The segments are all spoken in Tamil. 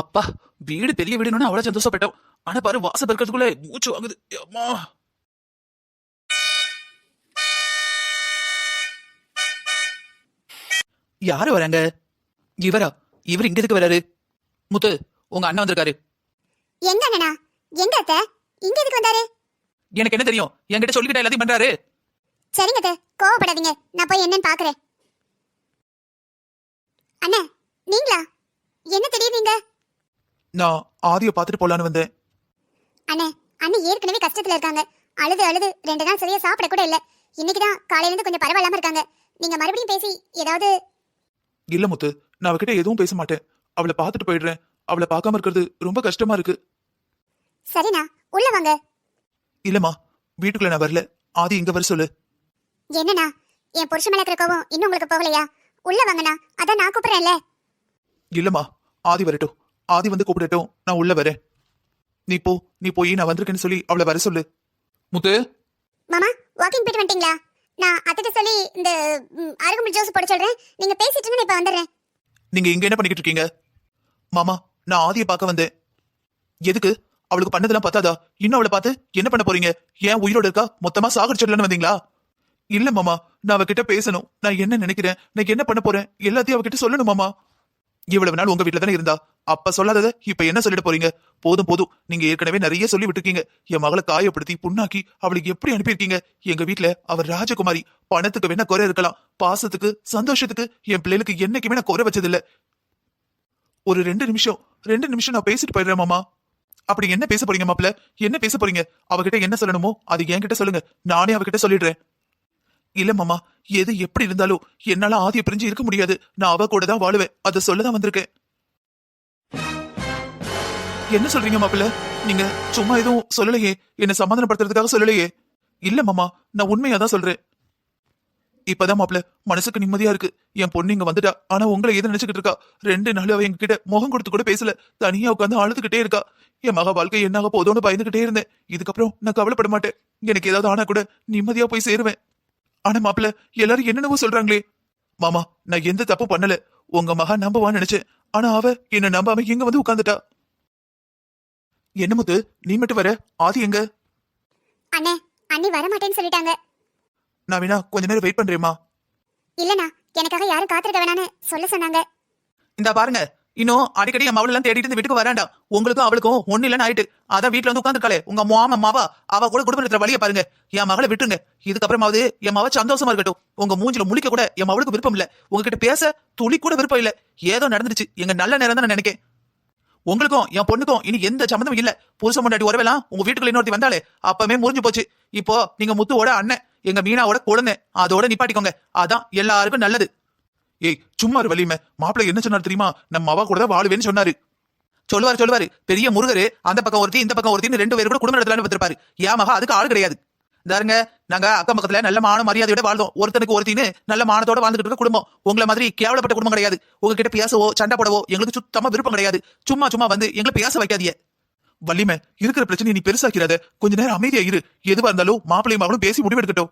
அப்பா வீடு பெரிய வீடுன்னு அவ்வளவு சந்தோஷப்பட்டோம். ஆனா பாரு வாசம் பெருக்கிறதுக்குள்ள மூச்சு வாங்குது. அம்மா. யாரு வராங்க? இவரா? இவர் இங்க எதுக்கு வராரு? முத்து உங்க அண்ணன் வந்திருக்காரு. எங்க அண்ணனா? எங்க அத்தை? இங்க எதுக்கு வந்தாரு? எனக்கு என்ன தெரியும்? என்கிட்ட சொல்லிக்கிட்ட எல்லாத்தையும் பண்றாரு. சரிங்க அத்தை கோவப்படாதீங்க. நான் போய் என்னன்னு பாக்குறேன். அண்ணா நீங்களா? என்ன திடீர்னு நான் ஆதிய பாத்துட்டு போலான்னு வந்தேன். அண்ணே அண்ணன் ஏற்கனவே கஷ்டத்துல இருக்காங்க. அழுது அழுது ரெண்டு நாள் சரியா சாப்பிட கூட இல்ல. இன்னைக்கு தான் காலையில இருந்து கொஞ்சம் பரவாயில்லாம இருக்காங்க. நீங்க மறுபடியும் பேசி ஏதாவது இல்ல முத்து நான் அவகிட்ட எதுவும் பேச மாட்டேன். அவளை பாத்துட்டு போயிடுறேன். அவளை பார்க்காம இருக்கிறது ரொம்ப கஷ்டமா இருக்கு. சரிண்ணா உள்ள வாங்க. இல்லம்மா வீட்டுக்குள்ள நான் வரல. ஆதி இங்க வர சொல்லு. என்னண்ணா என் புருஷன் மேல இருக்கிற கோவம் இன்னும் உங்களுக்கு போகலையா? உள்ள வாங்கண்ணா அதான் நான் கூப்பிடுறேன்ல. இல்லம்மா ஆதி வரட்டும். ஆதி வந்து கூப்பிடட்டும். நான் உள்ள வரேன். நீ போ நீ போய் நான் வந்திருக்கேன்னு சொல்லி அவளை வர சொல்லு. முத்து? மாமா வாக்கிங் போயிட்டு வந்துட்டீங்களா? நான் அத்திட்ட சொல்லி இந்த அருகம்புல் ஜூஸ் போட சொல்றேன். நீங்க பேசிட்டு இருங்க, நான் இப்ப வந்துடுறேன். நீங்க இங்க என்ன பண்ணிக்கிட்டு இருக்கீங்க? மாமா நான் ஆதியை பார்க்க வந்தேன். எதுக்கு? அவளுக்கு பண்ணதெல்லாம் பத்தாதா? இன்னும் அவளை பார்த்து என்ன பண்ண போறீங்க? ஏன் உயிரோட இருக்கா? மொத்தமா சாகடிச்சிடலன்னு வந்தீங்களா? இல்ல மாமா நான் அவகிட்ட பேசணும். நான் என்ன நினைக்கிறேன்? நான் என்ன பண்ண போறேன்? எல்லாத்தையும் அவகிட்ட சொல்லணும் மாமா. இவ்வளவு நாள் உங்க வீட்டுல தானே இருந்தா? அப்ப சொல்லாதத இப்ப என்ன சொல்லிட போறீங்க? போதும் போதும். நீங்க ஏற்கனவே நிறைய சொல்லி விட்டுருக்கீங்க என் மகளை காயப்படுத்தி புண்ணாக்கி அவளுக்கு எப்படி அனுப்பியிருக்கீங்க? எங்க வீட்ல அவர் ராஜகுமாரி. பணத்துக்கு வேணா குறை இருக்கலாம். பாசத்துக்கு சந்தோஷத்துக்கு என் பிள்ளைகளுக்கு என்னைக்குமே நான் குறை வச்சதில்ல. ஒரு ரெண்டு நிமிஷம் ரெண்டு நிமிஷம் நான் பேசிட்டு போயிடுறேன் மாமா. அப்படி என்ன பேச போறீங்க மாப்பிள்ள? என்ன பேச போறீங்க? அவகிட்ட என்ன சொல்லணுமோ அது என்கிட்ட சொல்லுங்க. நானே அவகிட்ட சொல்லிடுறேன். இல்ல மாமா. எது எப்படி இருந்தாலும் என்னால ஆதிய பிரிஞ்சு இருக்க முடியாது. நான் அவ கூட தான் வாழுவேன். அதை சொல்லதான் வந்திருக்கேன். என்ன சொல்றீங்க மாப்பிள்ள? நீங்க சும்மா எதுவும் சொல்லலையே. என்ன சமாதானப்படுத்துறதுக்காக சொல்லலையே. இல்ல மாமா நான் உண்மையா தான் சொல்றேன். இப்பதான் மாப்பிள்ள மனசுக்கு நிம்மதியா இருக்கு. என் பொண்ணு இங்க வந்துட்டா. ஆனா உங்களை எது நினைச்சுக்கிட்டு இருக்கா. ரெண்டு நாள் அவ எங்ககிட்ட முகம் கொடுத்து கூட பேசல. தனியா உட்காந்து அழுதுகிட்டே இருக்கா. என் மக வாழ்க்கை என்னாக போதோன்னு பயந்துகிட்டே இருந்தேன். இதுக்கப்புறம் நான் கவலைப்பட மாட்டேன். எனக்கு ஏதாவது ஆனா கூட நிம்மதியா போய் சேருவேன். ஆனா மாப்பிள்ள எல்லாரும் என்னென்னவோ சொல்றாங்களே. மாமா நான் எந்த தப்பு பண்ணல. உங்க மகா நம்பவான்னு நினைச்சேன். ஆனா அவ என்ன நம்பாம எங்க வந்து உட்காந்துட்டா என்ன முத்து? நீ மட்டும் வர. ஆதி எங்க? அண்ணே அண்ணி வர மாட்டேன்னு சொல்லிட்டாங்க. நான் வேணா கொஞ்ச நேரம் வெயிட் பண்றேம்மா. இல்லண்ணா எனக்காக யாரும் காத்திருக்க வேணான்னு சொல்ல சொன்னாங்க. இந்த பாருங்க. இன்னும் அடிக்கடி என் மவளெல்லாம் தேடிட்டு இந்த வீட்டுக்கு வராண்டா உங்களுக்கும் அவளுக்கும் ஒண்ணு இல்லைன்னு ஆயிட்டு. அதான் வீட்டுல வந்து உட்காந்துருக்காளே உங்க மாமா மாவா அவ கூட இருக்கிற வழியை பாருங்க. என் மகளை விட்டுருங்க. இதுக்கப்புறமாவது என் மவ சந்தோஷமா இருக்கட்டும். உங்க மூஞ்சில முழிக்க கூட என் மவளுக்கு விருப்பம் இல்ல. உங்ககிட்ட பேச துளி கூட விருப்பம் இல்ல. ஏதோ நடந்துருச்சு. எங்க நல்ல நேரம் தான் நான் நினைக்கேன். உங்களுக்கும் என் பொண்ணுக்கும் இனி எந்த சம்மந்தமும் இல்ல. புருஷன் முன்னாடி உறவெல்லாம் உங்க வீட்டுக்குள்ள இன்னொருத்தி வந்தாலே அப்பவே முறிஞ்சு போச்சு. இப்போ நீங்க முத்துவோட அண்ணன் எங்க மீனாவோட குழந்தை அதோட நிப்பாட்டிக்கோங்க. அதான் எல்லாருக்கும் நல்லது. ஏய் சும்மா ஒரு வலிமை மாப்பிள்ளை என்ன சொன்னாரு தெரியுமா? நம்ம அவ கூட தான் வாழுவேன்னு சொன்னாரு. சொல்லுவாரு சொல்லுவாரு. பெரிய முருகரு அந்த பக்கம் ஒருத்தி இந்த பக்கம் ஒருத்தின்னு ரெண்டு பேரும் கூட குடும்ப நடத்தலான்னு பார்த்திருப்பாரு ஏன் மகா அதுக்கு ஆள் கிடையாது. தாருங்க நாங்க அக்கம் பக்கத்துல நல்ல மான மரியாதையோட வாழ்ந்தோம். ஒருத்தனுக்கு ஒருத்தின்னு நல்ல மானத்தோட வாழ்ந்துட்டு இருக்க குடும்பம். உங்களை மாதிரி கேவலப்பட்ட குடும்பம் கிடையாது. உங்ககிட்ட பேசவோ சண்டை போடவோ எங்களுக்கு சுத்தமா விருப்பம் கிடையாது. சும்மா சும்மா வந்து எங்களை பேச வைக்காதீங்க. வள்ளிமை இருக்கிற பிரச்சனை நீ பெருசாக்கிறாத கொஞ்ச நேரம் அமைதியா இரு. எதுவா இருந்தாலும் மாப்பிள்ளையும் மகளும் பேசி முடிவெடுக்கட்டும்.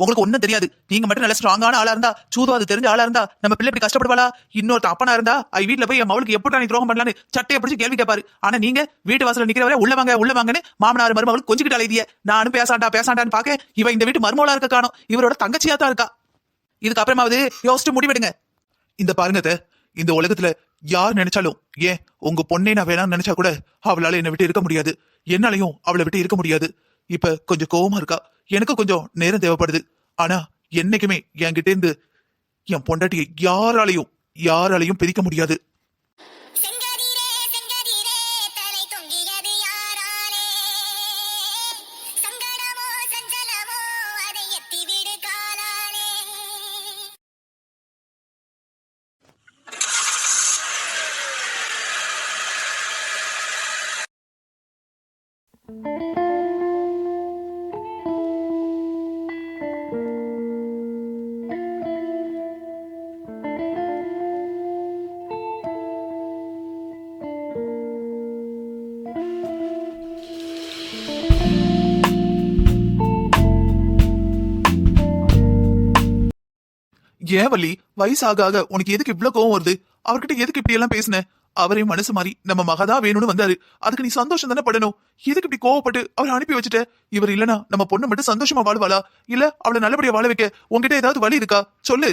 உங்களுக்கு ஒண்ணும் தெரியாது. நீங்க மட்டும் நல்ல ஸ்ட்ராங்கான ஆளா இருந்தா சூதுவாது தெரிஞ்ச ஆளா இருந்தா நம்ம பிள்ளை இப்படி கஷ்டப்படுவாளா? இன்னொருத்த அப்பனா இருந்தா ஐ வீட்ல போய் என் மகளுக்கு எப்படி நீ துரோகம் பண்ணலான்னு சட்டையை பிடிச்சு கேள்வி கேட்பாரு. ஆனா நீங்க வீட்டு வாசல நிக்கிறவரை உள்ள வாங்க உள்ள வாங்கன்னு மாமனார் மருமகளுக்கு கொஞ்சிக்கிட்டு அழைதிய நானும் பேசாண்டா பேசாண்டான்னு பாக்க இவ இந்த வீட்டு மருமகளா இருக்க காணும். இவரோட தங்கச்சியா தான் இருக்கா. இதுக்கு அப்புறமாவது யோசிச்சு முடிவெடுங்க. இந்த பாருங்க இந்த உலகத்துல யார் நினைச்சாலும் ஏன் உங்க பொண்ணை நான் வேணாம்னு நினைச்சா கூட அவளால என்னை விட்டு இருக்க முடியாது. என்னாலையும் அவளை விட்டு இருக்க முடியாது. இப்ப கொஞ்சம் கோவமா இருக்கா? எனக்கு கொஞ்சம் நேரம் தேவைப்படுது. ஆனா என்னைக்குமே என்கிட்ட இருந்து என் பொண்டாட்டியை யாராலையும் யாராலையும் பிரிக்க முடியாது. ஏன் வள்ளி? வயசு ஆக உனக்கு எதுக்கு இவ்ளோ கோவம் வருது? அவர்கிட்ட எதுக்கு இப்படி எல்லாம் பேசுன? அவரே மனசு மாறி நம்ம மகதான் வேணும்னு வந்தாரு. அதுக்கு நீ சந்தோஷம் தானே படணும்? எதுக்கு இப்படி கோவப்பட்டு அவரை அனுப்பி வச்சுட்ட? இவர் இல்லனா நம்ம பொண்ணு மட்டும் சந்தோஷமா வாழ்வாளா? இல்ல அவளை நல்லபடியா வாழ வைக்க உங்ககிட்ட ஏதாவது வழி இருக்கா? சொல்லு.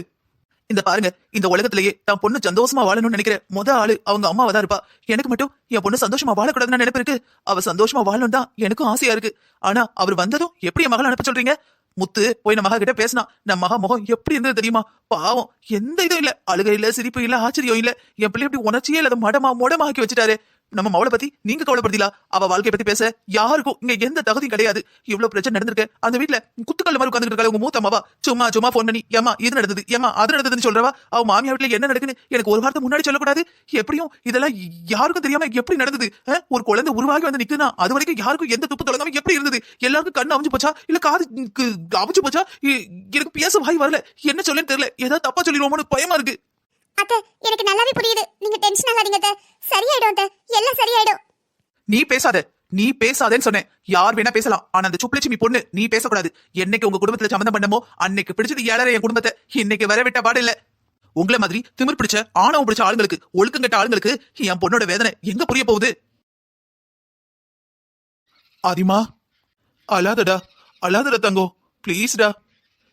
இந்த பாருங்க இந்த உலகத்திலேயே தான் பொண்ணு சந்தோஷமா வாழணும்னு நினைக்கிற முத ஆளு அவங்க அம்மாவா தான் இருப்பா. எனக்கு மட்டும் என் பொண்ணு சந்தோஷமா வாழக்கூடாதுன்னு நினைப்பு இருக்கு. அவ சந்தோஷமா வாழணும் தான் எனக்கும் ஆசையா இருக்கு. ஆனா அவர் வந்ததும் எப்படி என் மகளை அனுப்ப சொல்றீங்க? முத்து போய் நம்ம மகா கிட்ட பேசினா நம்ம மகா முகம் எப்படி இருந்தது தெரியுமா? பாவம் எந்த இதுவும் இல்ல. அழுகை இல்ல சிரிப்பு இல்ல ஆச்சரியம் இல்ல. என் பிள்ளை இப்படி உணர்ச்சியே இல்லாத மடமா மொடமா ஆக்கி வச்சுட்டாரு. நம்ம மவளை பத்தி நீங்க கவலைப்படுதிலா அவ வாழ்க்கைய பத்தி பேச யாருக்கும் இங்க எந்த தகுதியும் கிடையாது. இவ்வளவு பிரச்சனை நடந்திருக்கு. அந்த வீட்ல குத்துக்கல்ல மாதிரி உட்காந்துட்டு இருக்காங்க உங்க மூத்த அம்மாவா சும்மா சும்மா போன் பண்ணி ஏமா இது நடந்தது ஏமா அது நடந்ததுன்னு சொல்றவா? அவ மாமியார் வீட்ல என்ன நடக்குன்னு எனக்கு ஒரு வார்த்தை முன்னாடி சொல்லக்கூடாது. எப்படியும் இதெல்லாம் யாருக்கும் தெரியாம எப்படி நடந்தது? ஒரு குழந்தை உருவாகி வந்து நிக்குனா அது வரைக்கும் யாருக்கும் எந்த துப்பு தொடங்காம எப்படி இருந்தது? எல்லாருக்கும் கண்ணு அவிஞ்சு போச்சா? இல்ல காது கு- அவிஞ்சு போச்சா? எனக்கு பேச வாய் வரல. என்ன சொல்லுன்னு தெரியல. ஏதாவது தப்பா சொல்லிடுவோமோன்னு பயமா இருக்கு. அத்த எனக்கு நல்லாவே புரியுது. நீங்க டென்ஷன் ஆகாதீங்க அத்த. சரியாயிடும் அத்த. எல்லாம் சரியாயிடும். நீ பேசாத. நீ பேசாதேன்னு சொன்னேன். யார் வேணா பேசலாம். ஆனா அந்த சுப்புலட்சுமி பொண்ணு நீ பேசக்கூடாது. என்னைக்கு உங்க குடும்பத்துல சம்மந்தம் பண்ணமோ அன்னைக்கு பிடிச்சது ஏழரை என் குடும்பத்தை இன்னைக்கு வர விட்ட பாடு இல்ல. உங்களை மாதிரி திமிர் பிடிச்ச ஆணவம் பிடிச்ச ஆளுங்களுக்கு ஒழுக்கம் கட்ட ஆளுங்களுக்கு என் பொண்ணோட வேதனை எங்க புரிய போகுது? ஆதிமா அழாதடா. அழாதடா தங்கோ. ப்ளீஸ்டா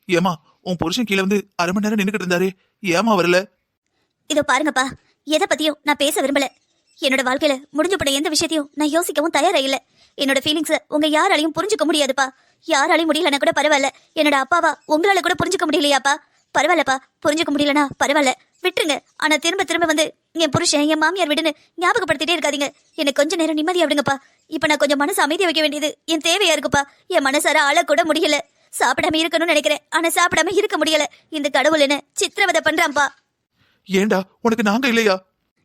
ஏமா உன் புருஷன் கீழே வந்து அரை மணி நேரம் நின்றுக்கிட்டு இருந்தாரு. ஏமா வரல? இதோ பாருங்கப்பா. எதை பத்தியும் நான் பேச விரும்பல. என்னோட வாழ்க்கையில முடிஞ்சு போன எந்த விஷயத்தையும் நான் யோசிக்கவும் தயாரா இல்ல என்னோட ஃபீலிங்ஸ உங்க யாராலையும் புரிஞ்சுக்க முடியாதுப்பா. யாராலையும் முடியலன்னா கூட பரவாயில்ல. என்னோட அப்பாவா உங்களால கூட புரிஞ்சுக்க முடியலையாப்பா. பரவாயில்லப்பா புரிஞ்சுக்க முடியலனா பரவாயில்ல. விட்டுருங்க. ஆனா திரும்ப திரும்ப வந்து என் புருஷன் என் மாமியார் விடுன்னு ஞாபகப்படுத்திட்டே இருக்காதீங்க. எனக்கு கொஞ்ச நேரம் நிம்மதியா விடுங்கப்பா. இப்ப நான் கொஞ்சம் மனசு அமைதியா வைக்க வேண்டியது என் தேவையா இருக்குப்பா. என் மனசார ஆள கூட முடியல. சாப்பிடாம இருக்கணும்னு நினைக்கிறேன். ஆனா சாப்பிடாம இருக்க முடியல. இந்த கடவுள் என்ன சித்திரவதை பண்றான்ப்பா. ஏண்டா? உனக்கு நாங்க இல்லையா?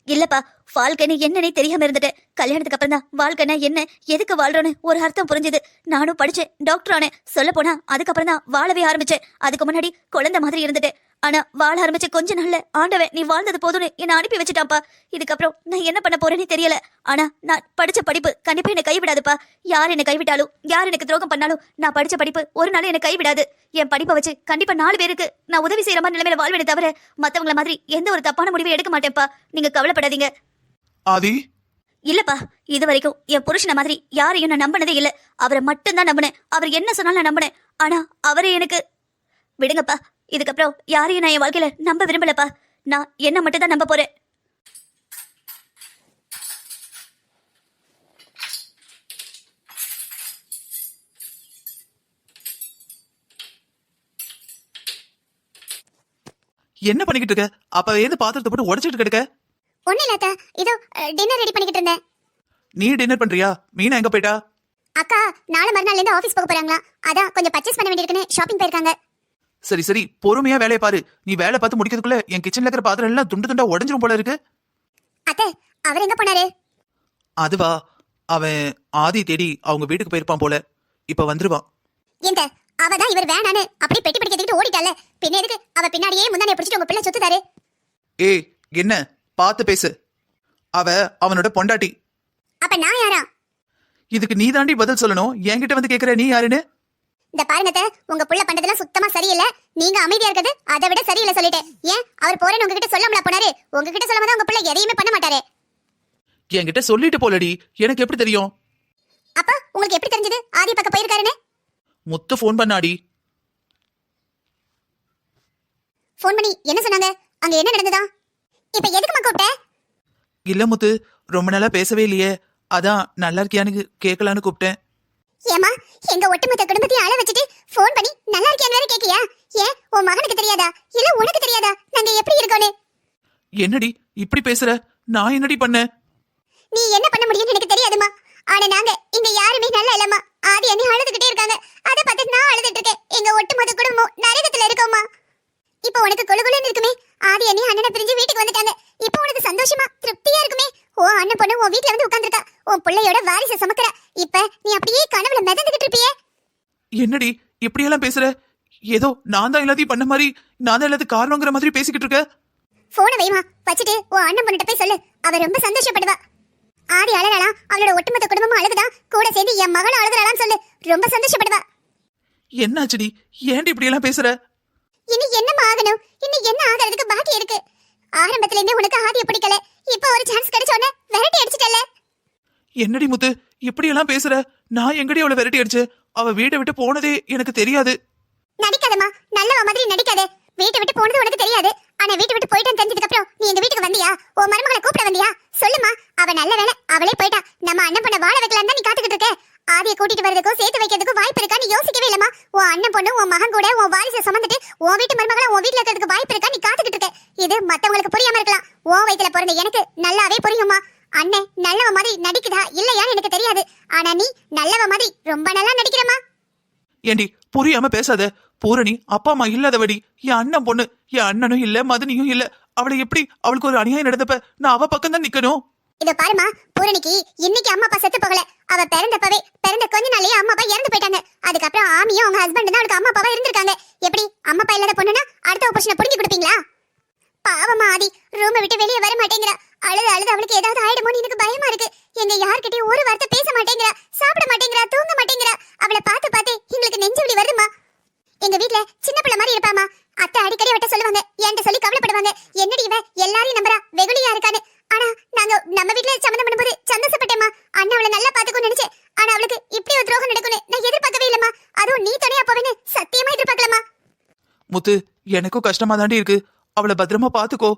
இல்லப்பா வாழ்க்கைன்னு என்னன்னே தெரியாம இருந்துட்டேன். கல்யாணத்துக்கு அப்புறம் தான் வாழ்க்கைனா என்ன? எதுக்கு வாழ்றோன்னு ஒரு அர்த்தம் புரிஞ்சுது. நானும் படிச்சேன் டாக்டர் ஆனேன். சொல்ல போனா அதுக்கப்புறம் தான் வாழவே ஆரம்பிச்சேன். அதுக்கு முன்னாடி குழந்தை மாதிரி இருந்துட்டேன். ஆனா வாழ ஆரம்பிச்ச கொஞ்ச நாள்ல ஆண்டவன் நீ வாழ்ந்தது போதும்னு என்ன அனுப்பி வச்சுட்டான்ப்பா. இதுக்கப்புறம் நான் என்ன பண்ண போறேன்னு தெரியல. ஆனா நான் படிச்ச படிப்பு கண்டிப்பா என்ன கைவிடாதுப்பா. யார் என்ன கைவிட்டாலும் யார் எனக்கு துரோகம் பண்ணாலும் நான் படிச்ச படிப்பு ஒரு நாள் என்ன கைவிடாது. என் படிப்பை வச்சு கண்டிப்பா நாலு பேருக்கு நான் உதவி செய்யற மாதிரி நிலைமையில வாழ்வேனே தவிர மத்தவங்கள மாதிரி எந்த ஒரு தப்பான முடிவை எடுக்க மாட்டேன்ப்பா. நீங்க கவலைப்படாதீங்க. ஆதி? இல்லப்பா இது வரைக்கும் என் புருஷனை மாதிரி யாரையும் நான் நம்பினதே இல்ல. அவரை மட்டும்தான் நம்பினேன். அவர் என்ன சொன்னாலும் நான் நம்பினேன். ஆனா அவரே எனக்கு விடுங்கப்பா. இதுக்கப்புறம் யாரையும் நான் என் வாழ்க்கையில நம்ப விரும்பலப்பா. நான் என்ன மட்டும் தான் நம்ப போறேன். என்ன பண்ணிக்கிட்டு இருக்க? அப்ப ஏது பாத்திரத்தை போட்டு உடைச்சிட்டு கிடக்க. ஒண்ணு இல்ல அத்தை. இதோ டின்னர் ரெடி பண்ணிக்கிட்டு இருந்தேன். நீ டின்னர் பண்றியா? மீனா எங்க போயிட்டா? அக்கா நாளை மறுநாள்ல இருந்து ஆபீஸ் போக போறாங்களா. அதான் கொஞ்சம் பர்ச்சேஸ் பண்ண வேண்டியிருக்குன்னு ஷாப்பிங் போயிருக்காங்க. சரி சரி பொறுமையா வேலையை பாரு. நீ வேலை பார்த்து முடிக்கிறதுக்குள்ள என் கிச்சன்ல இருக்கிற பாத்திரம் எல்லாம் துண்டு துண்டா உடஞ்சிரும் போல இருக்கு. அத்தை அவர் எங்க போனாரு? அதுவா அவன் ஆதி தேடி அவங்க வீட்டுக்கு போயிருப்பான் போல. இப்ப வந்துருவான். இந்த அவ தான் இவர் வேணான்னு அப்படியே பெட்டி பிடிக்கிறதுக்கு ஓடிட்டால. பின்ன எதுக்கு? அவ பின்னாடியே முந்தானே பிடிச்சிட்டு உங்க பிள்ளை சுத்துதாரு ஏய் என்ன? பார்த்து பேசு. அவ அவனோட பொண்டாட்டி. அப்ப நான் யாரா? இதுக்கு நீ தாண்டி பதில் சொல்லணும். என்கிட்ட வந்து கேக்குற நீ யாருன்னு? இந்த பாருங்க உங்க புள்ள பண்றதெல்லாம் சுத்தமா சரியில்லை. நீங்க அமைதியா இருக்கிறது அதை விட சரியில்லை சொல்லிட்டேன். ஏன்? அவர் போறேன்னு உங்ககிட்ட சொல்லாமல போனாரு? உங்ககிட்ட சொல்லாம தான் உங்க புள்ள எதையுமே பண்ண மாட்டாரு. என்கிட்ட சொல்லிட்டு போலடி. எனக்கு எப்படி தெரியும்? அப்ப உங்களுக்கு எப்படி தெரிஞ்சது? ஆதி பக்கம் போயிருக்காருன்னு? முத்து ஃபோன் பண்ணாடி. ஃபோன் பண்ணி என்ன சொன்னாங்க? அங்க என்ன நடந்ததா? இப்ப எதுக்குமா கூப்பிட்ட? இல்ல முத்து ரொம்ப நாளா பேசவே இல்லையே. அதான் நல்லா இருக்கியான்னு கேட்கலான்னு கூப்பிட்டேன். ஏமா எங்க ஒட்டுமொத்த குடும்பத்தையும் அழ வச்சுட்டு ஃபோன் பண்ணி நல்லா இருக்கியான்னு வேற கேக்கியா ஏன் உன் மகனுக்கு தெரியாதா? இல்ல உனக்கு தெரியாதா? நாங்க எப்படி இருக்கோன்னு? என்னடி இப்படி பேசுற? நான் என்னடி பண்ணேன்? நீ என்ன பண்ண முடியும்னு எனக்கு தெரியாதுமா ஆனா நாங்க இங்க யாருமே நல்லா இல்லம்மா. ஆதி அண்ணி அழுதுகிட்டே இருக்காங்க. அத பார்த்து நான் அழுதுட்டு இருக்கேன். எங்க ஒட்டுமொத்த குடும்பம் நரகத்துல இருக்கோமா இப்போ உனக்கு கொழுகுலுன்னு இருக்குமே. ஆதி அண்ணி அண்ணனை பிரிஞ்சு வீட்டுக்கு வந்துட்டாங்க. இப்போ உனக்கு சந்தோஷமா திருப்தியா இருக்குமே? ஓ அண்ணன் பொண்ணு உன் வீட்ல வந்து உட்கார்ந்திருக்கா. உன் பிள்ளையோட வாரிசை சுமக்கற. இப்ப நீ அப்படியே மிதந்துகிட்டு இருப்பியே? என்னடி இப்படியெல்லாம் பேசுற? ஏதோ நான் தான் எல்லாத்தையும் பண்ண மாதிரி நான் தான் எல்லாத்துக்கும் காரணங்கிற மாதிரி பேசிக்கிட்டு இருக்க? போனை வைமா வச்சுட்டு உன் அண்ணன் பொண்ணுட்ட போய் சொல்லு. அவ ரொம்ப சந்தோஷப்படுவா. ஆதி அழறாளா அவளோட ஒட்டுமொத்த குடும்பமும் அழுகுதா கூட சேர்ந்து என் மகளும் அழுகுறாளான்னு சொல்லு. ரொம்ப சந்தோஷப்படுவா. என்னாச்சுடி ஏன்டி இப்படியெல்லாம் பேசுற? இனி என்னம்மா ஆகணும்? இன்னும் என்ன ஆகிறதுக்கு பாக்கி இருக்கு? ஆரம்பத்துல இருந்தே உனக்கு ஆதிய பிடிக்கல. இப்போ ஒரு சான்ஸ் கிடைச்ச உடனே விரட்டி அடிச்சிட்டல என்னடி முத்து இப்படி எல்லாம் பேசுற? நான் எங்கடி அவளை விரட்டி அடிச்சு? அவ வீட்டை விட்டு போனதே எனக்கு தெரியாது. நடிக்காதம்மா. நல்லவ மாதிரி நடிக்காத. வீட்டை விட்டு போனது உனக்கு தெரியாது. ஆனா வீட்டை விட்டு போயிட்டேன் தெரிஞ்சதுக்கு அப்புறம் நீ இந்த வீட்டுக்கு வந்தியா? உன் மருமகளை கூப்பிட வந்தியா? சொல்லுமா அவ நல்ல வேலை அவளே போயிட்டா. நம்ம அண்ணன் பண்ண வாழ வைக்கலாம் தான் நீ காத்துக்கிட்டு இருக்க. ஆதிய கூட்டிட்டு வரதுக்கும் சேர்த்து வைக்கிறதுக்கும் வாய்ப்பு இருக்கான்னு யோசிக்கவே இல்லமா உன் அண்ணன் பொண்ணு உன் மகன் கூட உன் வாரிசை சுமந்துட்டு உன் வீட்டு மருமகளை உன் வீட்டுல இருக்கிறதுக்கு வாய்ப்பு இருக்கா நீ காத்துக்கிட்டு இருக்க? இது மத்தவங்களுக்கு புரியாம இருக்கலாம். உன் வயிற்றுல பிறந்த எனக்கு நல்லாவே புரியுமா அண்ணன் நல்லவ மாதிரி நடிக்குதா இல்லையான்னு எனக்கு தெரியாது. ஆனா நீ நல்லவ மாதிரி ரொம்ப நல்லா நடிக்கிறமா ஏண்டி புரியாம பேசாத. பூரணி அப்பா அம்மா இல்லாதவடி. என் அண்ணன் பொண்ணு. என் அண்ணனும் இல்ல மதனியும் இல்ல. அவளை எப்படி அவளுக்கு ஒரு அநியாயம் நடந்தப்ப நான் அவ பக்கம் தான் நிக்கணும்? இத பாருமா பூரணிக்கு இன்னைக்கு அம்மா அப்பா செத்து போகல. அவ பிறந்தப்பவே பிறந்த கொஞ்ச நாள்லயே அம்மா அப்பா இறந்து போயிட்டாங்க. அதுக்கப்புறம் ஆமியும் அவங்க ஹஸ்பண்ட் தான் அவளுக்கு அம்மா அப்பாவா இருந்திருக்காங்க. எப்படி அம்மா அப்பா இல்லாத பொண்ணுனா அடுத்த ஆபரேஷனை புடுங்கி கொடுப்பீங்களா? பாவமா ஆதி. ரூமை விட்டு வெளியே வர மாட்டேங்கிறா. அழுது அழுது அவளுக்கு ஏதாவது ஆயிடுமோன்னு எனக்கு பயமா இருக்கு. எங்க யார்கிட்டயும் ஒரு வார்த்தை பேச மாட்டேங்கிறா சாப்பிட மாட்டேங்கிறா தூங்க மாட்டேங்கிறா. அவளை பார்த்து பார்த்து எங்களுக்கு நெஞ்சு வலி வருதுமா எங்க வீட்ல சின்ன பிள்ளை மாதிரி இருப்பாமா அத்தை அடிக்கடி அவட்ட சொல்லுவாங்க என்கிட்ட சொல்லி கவலைப்படுவாங்க. என்னடி இவ எல்லாரையும் நம்புறா வெகுளியா இருக்கான்னு. ஆனா நாங்க நம்ம வீட்ல சம்மந்தம் பண்ணும்போது சந்தோஷப்பட்டேமா அண்ணன் அவளை நல்லா பாத்துக்கும் நினைச்சேன். ஆனா அவளுக்கு இப்படி ஒரு துரோகம் நடக்கும்னு நான் எதிர்பார்க்கவே இல்லம்மா. அதுவும் நீ துணையா போவேன்னு சத்தியமா எதிர்பார்க்கலமா முத்து எனக்கும் கஷ்டமா தாண்டி இருக்கு. அவளை பத்திரமா பாத்துக்கோ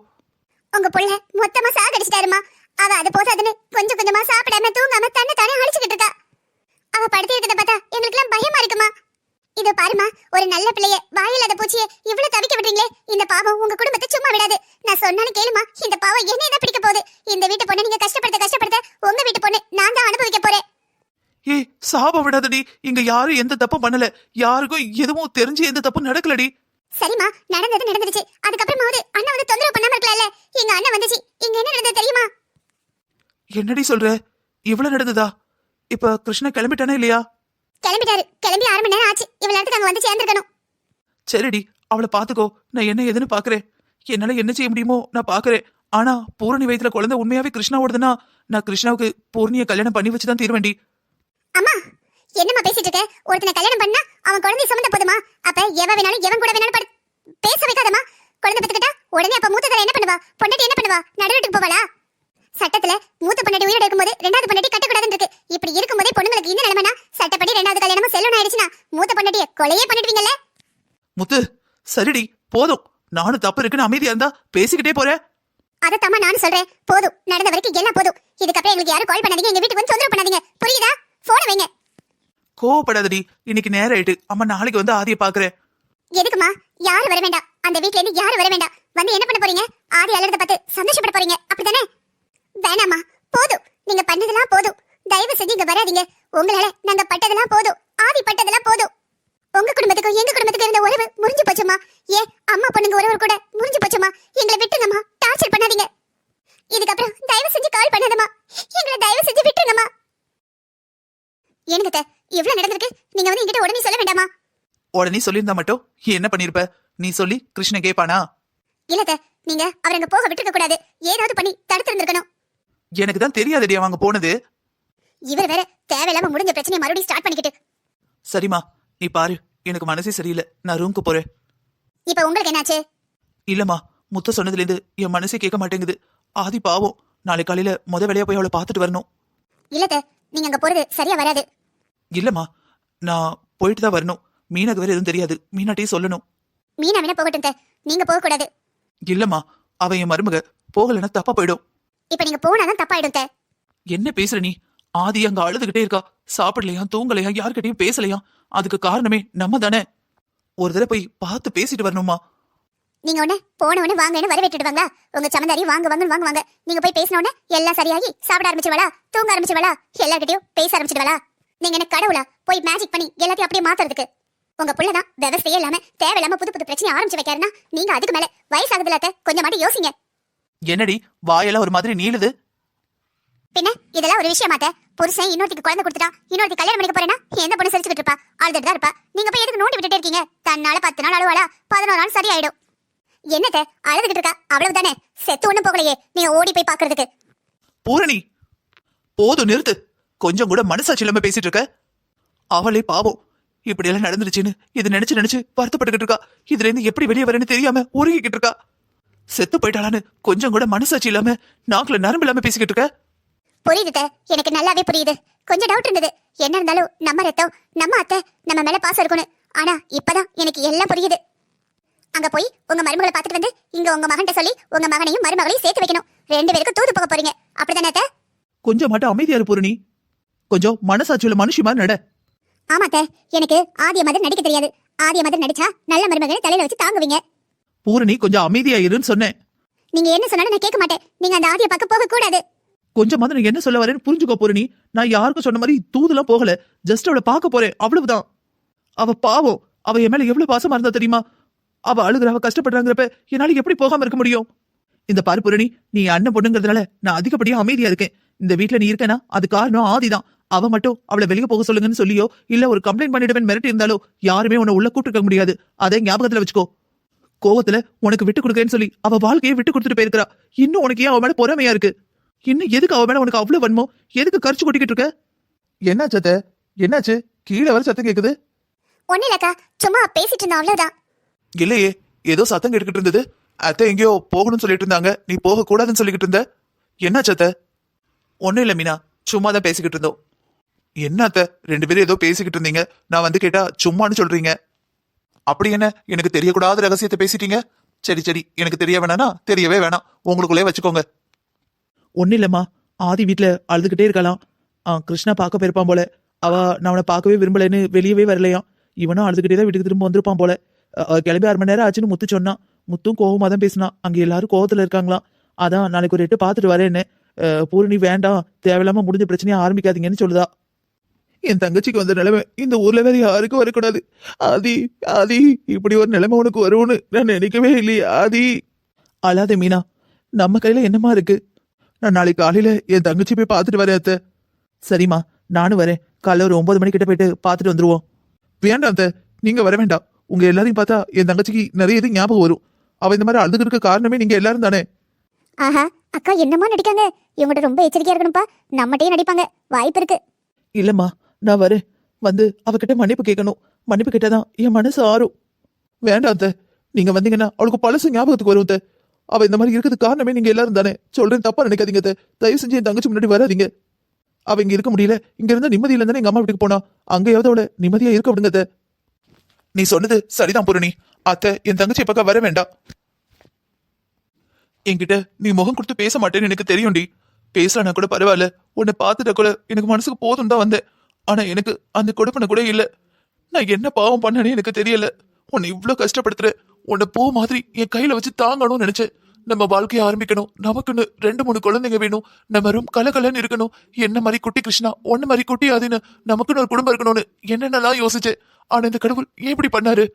உங்க புள்ள மொத்தமா சாகடிச்சிட்டாருமா. அவ அது போதாதுன்னு கொஞ்சம் கொஞ்சமா சாப்பிடாம தூங்காம தன்னை தானே அழிச்சுக்கிட்டு இருக்கா. அவ படுத்து இருக்கிறத பார்த்தா எங்களுக்கு எல்லாம் பயமா இருக்குமா? இதோ பாருமா ஒரு நல்ல பிள்ளைய வாயில்லாத பூச்சிய இவ்வளவு தவிக்க விடுறீங்களே இந்த பாவம் உங்க குடும்பத்தை சும்மா விடாது. நான் சொன்னாலும் கேளுமா இந்த பாவம் என்ன தான் பிடிக்க போகுது. இந்த வீட்டு பொண்ணு நீங்க கஷ்டப்படுத்த கஷ்டப்படுத்த உங்க வீட்டு பொண்ணு நான் தான் அனுபவிக்க போறேன். ஏய் சாப விடாதடி. இங்க யாரும் எந்த தப்பும் பண்ணல. யாருக்கும் எதுவும் தெரிஞ்சு எந்த தப்பும் நடக்கலடி. சரிம்மா நடந்தது நடந்துருச்சு. அதுக்கப்புறமாவது அண்ணன் வந்து தொந்தரவு பண்ணாம இருக்கலாம்ல. எங்க அண்ணன் வந்துச்சு. இங்க என்ன நடந்தது தெரியுமா? என்னடி சொல்ற? இவ்வளவு நடந்ததா? இப்ப கிருஷ்ணா கிளம்பிட்டானா இல்லையா? கிளம்பிட்டாரு. கிளம்பி அரை மணி நேரம் ஆச்சு. இவ்வளவு நேரத்துக்கு அங்க வந்து சேர்ந்திருக்கணும். சரிடி அவளை பாத்துக்கோ நான் என்ன ஏதுன்னு பாக்குறேன் என்னால என்ன செய்ய முடியுமோ நான் பாக்குறேன் ஆனா பூரணி வயித்துல குழந்தை உண்மையாவே கிருஷ்ணாவோடதுன்னா நான் கிருஷ்ணாவுக்கு பூர்ணிய கல்யாணம் பண்ணி வச்சுதான் தீர்வேண்டி அம்மா என்னம்மா பேசிட்டு இருக்க? ஒருத்தனை கல்யாணம் பண்ணா அவன் குழந்தை சுமந்த போதுமா? அப்ப எவ வேணாலும் எவன் கூட வேணாலும் படு- பேச வைக்காதம்மா. குழந்தை பெத்துக்கிட்டா உடனே அப்ப மூத்த என்ன பண்ணுவா? பொண்டாட்டி என்ன பண்ணுவா? நடுவீட்டுக்கு போவாளா? சட்டத்துல மூத்த பொண்டாட்டி உயிரோட இருக்கும்போது ரெண்டாவது பொண்டாட்டி கட்டக்கூடாதுன்னு இருக்கு. இப்படி இருக்கும்போதே பொண்ணுங்களுக்கு இந்த நிலைமைனா சட்டப்படி ரெண்டாவது கல்யாணமும் செல்லணும் ஆயிடுச்சுன்னா மூத்த பொண்டாட்டிய கொலையே பண்ணிடுவீங்கல்ல? முத்து சரிடி போதும். நானும் தப்பு இருக்குன்னு அமைதியா இருந்தா பேசிக்கிட்டே போறேன் அதத்தம்மா நானும் சொல்றேன். போதும். நடந்த வரைக்கும் எல்லாம் போதும். இதுக்கப்புறம் எங்களுக்கு யாரும் கால் பண்ணாதீங்க. எங்க வீட்டுக்கு வந்து தொந்தரவு பண்ணாதீங்க. புரியுதா? போன வைங்க. கோவப்படாதடி. இன்னைக்கு நேரம் ஆயிட்டு. அம்மா நாளைக்கு வந்து ஆதிய பாக்குறேன் எதுக்குமா? யாரும் வர வேண்டாம். அந்த வீட்ல இருந்து யாரும் வர வேண்டாம். வந்து என்ன பண்ண போறீங்க? ஆதி அலறத பார்த்து சந்தோஷப்பட போறீங்க. அப்படிதானே வேணாமா போதும். நீங்க பண்ணதெல்லாம் போதும். தயவு செஞ்சு இங்க வராதீங்க. உங்களால நாங்க பட்டதெல்லாம் போதும். ஆதி பட்டதெல்லாம் போதும். உங்க குடும்பத்துக்கும் எங்க குடும்பத்துக்கும் இருந்த உறவு முறிஞ்சு போச்சுமா? ஏன் அம்மா பொண்ணுங்க உறவு கூட முறிஞ்சு போச்சுமா? எங்களை விட்டுங்கம்மா டார்ச்சர் பண்ணாதீங்க. இதுக்கப்புறம் தயவு செஞ்சு கால் பண்ணாதம்மா. எங்களை தயவு செஞ்சு விட்டுருங்கம்மா. எனக்கு இவ்வளவு நடந்திருக்கு? நீங்க வந்து என்கிட்ட உடனே சொல்ல வேண்டாமா? உடனே சொல்லியிருந்தா மட்டும்? என்ன பண்ணிருப்ப? நீ சொல்லி கிருஷ்ண கேப்பானா? இல்லத நீங்க அவரை அங்க போக விட்டுருக்க கூடாது. ஏதாவது பண்ணி தடுத்து இருந்திருக்கணும். எனக்கு தான் தெரியாதடி அவங்க போனது. இவர் வேற தேவையில்லாம முடிஞ்ச பிரச்சனையை மறுபடியும் ஸ்டார்ட் பண்ணிக்கிட்டு. சரிம்மா நீ பாரு. எனக்கு மனசே சரியில்லை. நான் ரூம்க்கு போறேன். இப்ப உங்களுக்கு என்னாச்சு? இல்லம்மா முத்த சொன்னதுல இருந்து என் மனசே கேட்க மாட்டேங்குது. ஆதி பாவம். நாளை காலையில முத வேலையா போய் அவளை பார்த்துட்டு வரணும். இல்லத நீங்க அங்க போறது சரியா வராது. இல்லம்மா நான் போயிட்டு தான் வரணும். மீனாக்கு வேற எதுவும் தெரியாது. மீனாட்டையும் சொல்லணும். மீனா வேணா போகட்டும். நீங்க போக கூடாது இல்லம்மா அவ என் மருமக. போகலைன்னா தப்பா போயிடும். இப்ப நீங்க போனாதான் தப்பாயிடும். என்ன பேசுற நீ? ஆதி அங்க அழுதுகிட்டே இருக்கா. சாப்பிடலையா தூங்கலையா யார்கிட்டயும் பேசலையா? அதுக்கு காரணமே நம்ம தானே ஒரு தடவை போய் பார்த்து பேசிட்டு வரணுமா நீங்க உடனே போன உடனே வாங்கன்னு வர விட்டுடுவாங்களா உங்க சமந்தாரி வாங்க வாங்கன்னு வாங்குவாங்க. நீங்க போய் பேசின உடனே எல்லாம் சரியாகி சாப்பிட ஆரம்பிச்சுவாளா தூங்க ஆரம்பிச்சுவாளா எல்லார்கிட்டயும் பேச ஆரம்பிச்சிடுவாளா நீங்க என்ன கடவுளா? போய் மேஜிக் பண்ணி எல்லாத்தையும் அப்படியே மாத்துறதுக்கு. உங்க புள்ளதான் விவசாயம் இல்லாம தேவையில்லாம புது புது பிரச்சனை ஆரம்பிச்சு வைக்காருன்னா நீங்க அதுக்கு மேல வயசாகுதுல கொஞ்சம் மட்டும் யோசிங்க. என்னடி வாயெல்லாம் ஒரு மாதிரி நீளுது? பின்ன இதெல்லாம் ஒரு விஷயமாத்த புருஷன் இன்னொருத்திக்கு குழந்தை கொடுத்துட்டா இன்னொருத்தி கல்யாணம் பண்ணிக்க போறேன்னா எந்த பொண்ணு சிரிச்சுக்கிட்டு இருப்பா? அழுதுட்டு தான் இருப்பா. நீங்க போய் எதுக்கு நோண்டி விட்டுட்டே இருக்கீங்க? தன்னால பத்து நாள் அழுவாளா? பதினோரு நாள் சரியாயிடும். என்னத்த அழுதுகிட்டு இருக்கா? அவ்வளவுதானே? செத்து ஒண்ணும் போகலையே. நீங்க ஓடி போய் பாக்குறதுக்கு பூரணி போதும் நிறுத்து. கொஞ்சம் கூட மனசாட்சி இல்லாம பேசிட்டு இருக்க? அவளே பாவம். இப்படி எல்லாம் நடந்துருச்சுன்னு இது நினைச்சு நினைச்சு வருத்தப்பட்டுக்கிட்டு இருக்கா. இதுல இருந்து எப்படி வெளியே வரேன்னு தெரியாம உருகிக்கிட்டு இருக்கா. செத்து போயிட்டாளான்னு கொஞ்சம் கூட மனசாட்சி இல்லாம நாக்குல நரம்பு இல்லாம பேசிக்கிட்டு இருக்க? புரியுது. எனக்கு நல்லாவே புரியுது. கொஞ்சம் டவுட் இருந்தது. என்ன இருந்தாலும் நம்ம ரத்தம் நம்ம அத்தை நம்ம மேல பாசம் இருக்கணும் ஆனா இப்பதான் எனக்கு எல்லாம் புரியுது. அங்க போய் உங்க மருமகளை பார்த்துட்டு வந்து இங்க உங்க மகன்கிட்ட சொல்லி உங்க மகனையும் மருமகளையும் சேர்த்து வைக்கணும். ரெண்டு பேருக்கும் தூது போக போறீங்க. அப்படிதானே? கொஞ்சம் மட்டும் அமைதியா இரு பூரணி. கொஞ்சம் மனசாட்சியுள்ள மனுஷி மாதிரி நட. ஆமா அத்தை எனக்கு ஆதிய மதர் நடிக்க தெரியாது. ஆதிய மதர் நடிச்சா நல்ல மருமகனை தலையில வச்சு தாங்குவீங்க. பூரணி கொஞ்சம் அமைதியா இருன்னு சொன்னேன். நீங்க என்ன சொன்னாலும் நான் கேட்க மாட்டேன். நீங்க அந்த ஆதிய பார்க்க போக கூடாது கொஞ்சமாவது நீ என்ன சொல்ல வரேன்னு புரிஞ்சுக்கோ பூரணி. நான் யாருக்கும் சொன்ன மாதிரி தூதுலாம் போகல. ஜஸ்ட் அவளை பார்க்க போறேன். அவ்வளவுதான். அவ பாவம். அவ என் மேல எவ்வளவு பாசமா இருந்தா தெரியுமா? அவ அழுகுற அவ கஷ்டப்படுறாங்கிறப்ப என்னால எப்படி போகாம இருக்க முடியும்? இந்த பாரு பூரணி நீ அண்ணன் பொண்ணுங்கிறதுனால நான் அதிகப்படியா அமைதியா இருக்கேன். இந்த வீட்ல நீ இருக்கேனா அது காரணம் ஆதிதான். அவ மட்டும் அவளை வெளியே போக சொல்லுங்கன்னு சொல்லியோ இல்ல ஒரு கம்ப்ளைண்ட் பண்ணிடுவேன் மிரட்டி இருந்தாலோ யாருமே உன்னை உள்ள கூட்டிருக்க முடியாது. அதை ஞாபகத்துல வச்சுக்கோ. கோவத்துல உனக்கு விட்டு கொடுக்கறேன்னு சொல்லி அவ வாழ்க்கையை விட்டு கொடுத்துட்டு போயிருக்கிறா. இன்னும் உனக்கு ஏன் அவ மேல பொறாமையா இருக்கு? இன்னும் எதுக்கு அவ மேல உனக்கு அவ்வளவு வன்மோ எதுக்கு கரிச்சு கொட்டிக்கிட்டு இருக்க? என்னாச்சு அத்தை? என்னாச்சு? கீழே வர சத்தம் கேக்குது. ஒண்ணு இல்லக்கா சும்மா பேசிட்டு இருந்தோம் அவ்வளவுதான். இல்லையே ஏதோ சத்தம் கேட்டுக்கிட்டு இருந்தது. அத்தை எங்கேயோ போகணும்னு சொல்லிட்டு இருந்தாங்க. நீ போக கூடாதுன்னு சொல்லிக்கிட்டு இருந்த. என்னாச்சு அத்தை? ஒண்ணும் இல்ல மீனா. சும்மா தான் பேசிக்கிட்டு இருந்தோம். என்ன அத்தை ரெண்டு பேரும் ஏதோ பேசிக்கிட்டு இருந்தீங்க. நான் வந்து கேட்டா சும்மான்னு சொல்றீங்க. அப்படி என்ன? எனக்கு தெரியக்கூடாத ரகசியத்தை பேசிட்டீங்க? சரி சரி. எனக்கு தெரிய வேணானா தெரியவே வேணாம். உங்களுக்குள்ளே வச்சுக்கோங்க. ஒன்னும் இல்லம்மா. ஆதி வீட்டில் அழுதுகிட்டே இருக்கலாம் ஆ, கிருஷ்ணா பார்க்க போயிருப்பான் போல. அவ நான் அவனை பார்க்கவே விரும்பலைன்னு வெளியவே வரலையாம். இவனும் அழுதுகிட்டே தான் வீட்டுக்கு திரும்ப வந்திருப்பான் போல. கிளம்பி அரை மணி நேரம் ஆச்சுன்னு முத்து சொன்னான். முத்தும் கோபமாக தான் பேசினான். அங்கே எல்லாரும் கோவத்தில் இருக்காங்களாம். அதான் நாளைக்கு ஒரு எட்டு பார்த்துட்டு வரேன்னு. பூரணி வேண்டாம். தேவையில்லாமல் முடிஞ்ச பிரச்சனையை ஆரம்பிக்காதீங்கன்னு சொல்லுதா. என் தங்கச்சிக்கு வந்த நிலைமை இந்த ஊர்ல வேற யாருக்கும் வரக்கூடாது. ஆதி ஆதி இப்படி ஒரு நிலைமை உனக்கு வரும்னு நான் நினைக்கவே இல்லையே ஆதி. அழாத மீனா நம்ம கையில என்னமா இருக்கு? நான் நாளைக்கு காலையில என் தங்கச்சி போய் பார்த்துட்டு வரேன் அத்தை. சரிம்மா நானும் வரேன். காலைல ஒரு ஒன்பது மணி கிட்ட போயிட்டு பார்த்துட்டு வந்துருவோம். வேண்டாம் அத்தை. நீங்க வர வேண்டாம். உங்க எல்லாரையும் பார்த்தா என் தங்கச்சிக்கு நிறைய இது ஞாபகம் வரும். அவ இந்த மாதிரி அழுதுக்கு இருக்க காரணமே நீங்க எல்லாரும் தானே. ஆஹா அக்கா என்னமா நடிக்காங்க இவங்ககிட்ட ரொம்ப எச்சரிக்கையா இருக்கணும்ப்பா. நம்மகிட்டயே நடிப்பாங்க. வாய்ப்பு இருக்கு. இல்லம்மா நான் வரேன். வந்து அவகிட்ட மன்னிப்பு கேட்கணும். மன்னிப்பு கேட்டாதான் என் மனசு ஆறும். வேண்டாம் நீங்க வந்தீங்கன்னா அவளுக்கு பழசு ஞாபகத்துக்கு வரும் அவ இந்த மாதிரி இருக்கிறது காரணமே நீங்க எல்லாரும் தானே. சொல்றேன் தப்பா நினைக்காதீங்க தயவு செஞ்சு என் தங்கச்சி முன்னாடி வராதீங்க. அவ இங்க இருக்க முடியல. இங்க இருந்தா நிம்மதியில இல்லைன்னு எங்க அம்மா வீட்டுக்கு போனா. அங்கேயாவது அவளை நிம்மதியா இருக்க விடுங்க நீ சொன்னது சரிதான் பூரணி. அத்தை என் தங்கச்சி பக்கம் வர வேண்டாம். என்கிட்ட நீ முகம் கொடுத்து பேச மாட்டேன்னு எனக்கு தெரியும்டி. பேசலன்னா கூட பரவாயில்ல. உன்னை பார்த்துட்ட கூட எனக்கு மனசுக்கு போதும் தான் வந்தேன். ஆனா எனக்கு அந்த கொடுப்பனை கூட இல்ல. நான் என்ன பாவம் பண்ணனே எனக்கு தெரியல. உன்னை இவ்ளோ கஷ்டப்படுத்துற உன்னை பூ மாதிரி என் கையில வச்சு தாங்கணும்னு நினைச்சேன். நம்ம வாழ்க்கைய ஆரம்பிக்கணும். நமக்குன்னு ரெண்டு மூணு குழந்தைங்க வேணும். நம்ம ரூம் கலகலன்னு இருக்கணும். என்ன மாதிரி குட்டி கிருஷ்ணா ஒன்ன மாதிரி குட்டி ஆதின்னு நமக்குன்னு ஒரு குடும்பம் இருக்கணும்னு என்னென்னலாம் யோசிச்சேன். ஆனா இந்த கடவுள் ஏன் இப்படி பண்ணாரு?